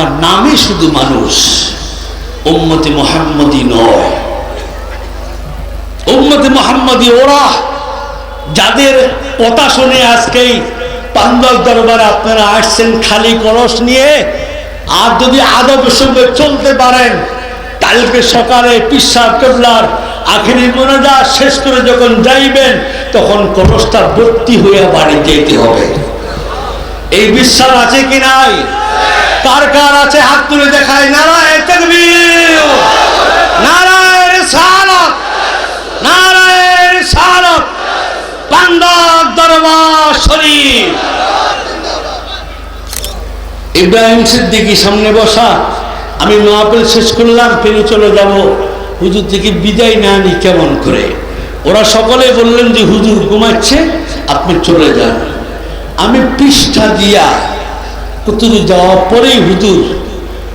আমার নামই শুধু মানুষ। উম্মতি মোহাম্মদী নয়। উম্মতি মোহাম্মদী ওরা। যাদের কথা শুনে আজকেই পান্ডব দরবারে আপনারা আসছেন খালি কলস নিয়ে। আর যদি আদব সঙ্গে চলতে পারেন, কালকে সকালে পিসাব কেবলার আখেরি মোনাজা শেষ করে যখন যাইবেন, তখন কলসটা ভর্তি হয়ে বাড়ি যেতে হবে। এই বিশ্বাস আছে কি নাই? কার কার আছে হাত তুলে দেখায়? নারায় তকবীর। নারায় রিসালাত নারায় রিসালাত পান্দক দরবার শরীফ। ইব্রাহিম সিদ্দিকি সামনে বসা। আমি মাহফিল শেষ করলাম, ফিরে চলে যাব। হুজুর থেকে বিদায় না নি কেমন করে? ওরা সকলে বললেন যে, হুজুর ঘুমাচ্ছে, আপনি চলে যান। আমি পৃষ্ঠা দিয়া কতদূর যাওয়ার পরেই হুজুর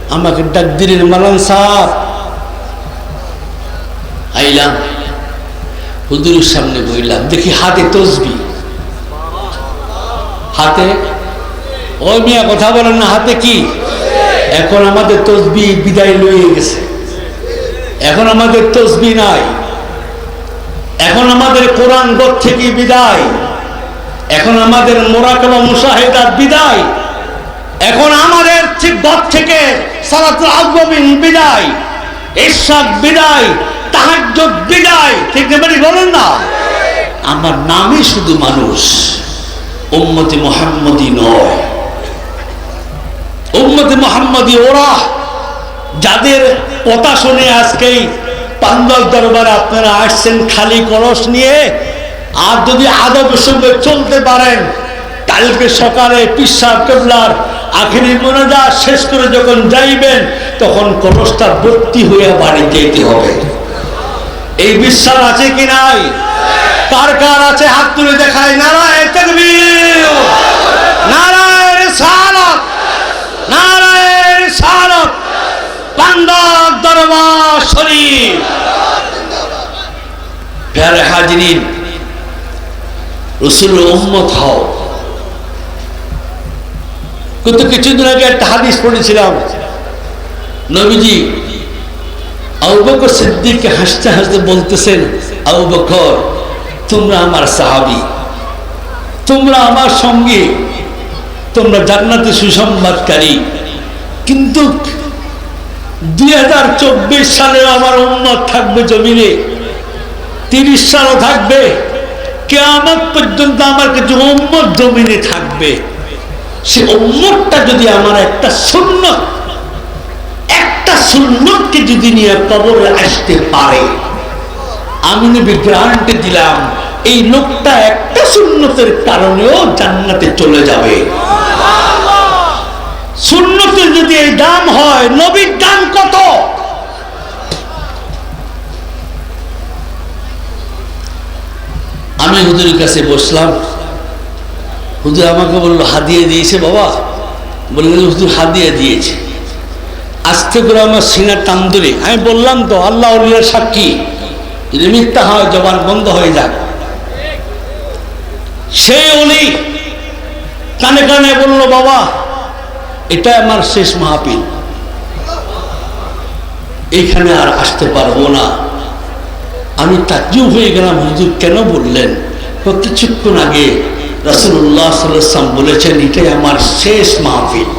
আমাকে ডাক দিলেন, মালান সাহ আইলাম। হুজুরের সামনে বইলাম, দেখি হাতে তসবি। হাতে? ওই মিয়া, কথা বলেন না, হাতে কি? এখন আমাদের তসবি বিদায় লইয়ে গেছে। এখন আমাদের তসবি নাই। এখন আমাদের কোরআন গত থেকে বিদায়। এখন আমাদের মোরাকাবা মুশাহেদার বিদায়। এখন আমাদের গত থেকে সালাতুল আজমিন বিদায়, ইরশাদ বিদায়, তাহাজ্জুদ বিদায়, ঠিক নেবেন বলেন না? আমার নামই শুধু মানুষ, উম্মতি মোহাম্মদী নয়। উম্মতি মোহাম্মদী ওরা, যাদের কথা শুনে আজকেই পান্দল দরবারে আপনারা আসছেন খালি কলস নিয়ে, আর যদি আদব সঙ্গে চলতে পারেন, কালকে সকালে পিসাব কেবলার আখেরি মোনাজা শেষ করে যখন যাইবেন, তখন কলসটা ভর্তি হয়ে বাড়ি যেতে হবে। এই বিশ্বাস আছে কি নাই? কার কার আছে হাত তুলে দেখায়? নারায় তকবীর, নারায় রিসালাত নারায় রিসালাত পান্দক দরবার শরীফ। প্যারে হাজরিন রসুল উম্মত হও। কিন্তু কিছুদিন আগে একটা হাদিস পড়েছিলাম। নবীজি বকর সিদ্দিককে হাসতে হাসতে বলতেছেন বকর, তোমরা আমার সাহাবি। তোমরা আমার সঙ্গে। তোমরা জান্নাতে সুসংবাদকারী। কিন্তু দুই হাজার চব্বিশ সালে আমার উন্মত থাকবে জমিনে, তিরিশ সালও থাকবে। কেয়ামত পর্যন্ত আমার কিছু উম্মত জমিনে থাকবে। সে উম্মতটা যদি আমার একটা সুন্নত, একটা সুন্নতকে যদি নিয়ে কবরে আসতে পারে, আমি নবী গ্রান্টে দিলাম, এই লোকটা একটা সুন্নতের কারণেও জান্নাতে চলে যাবে। সুন্নতের যদি এই দাম হয়, নবীর দাম কত? আমি হুজুরের কাছে বসলাম হুজুর আমাকে বলল হাদিয়ে দিয়েছে বাবা? বললেন হুজুর হাদিয়ে দিয়েছে। আস্তে করে আমার সিনার টান ধরে, আমি বললাম তো আল্লাহ উল্লার সাক্ষী। যদি মিথ্যা হয়, জবান বন্ধ হয়ে যাক। সে উনি কানে কানে বলল, বাবা, এটা আমার শেষ মাহপিল এইখানে আর আসতে পারব না। আমি তাজ্জুব হয়ে গেলাম, হুজুর, কেন বললেন? কিছুক্ষণ আগে রসুল্লাহ বলেছেন এটাই আমার শেষ মাহফিল।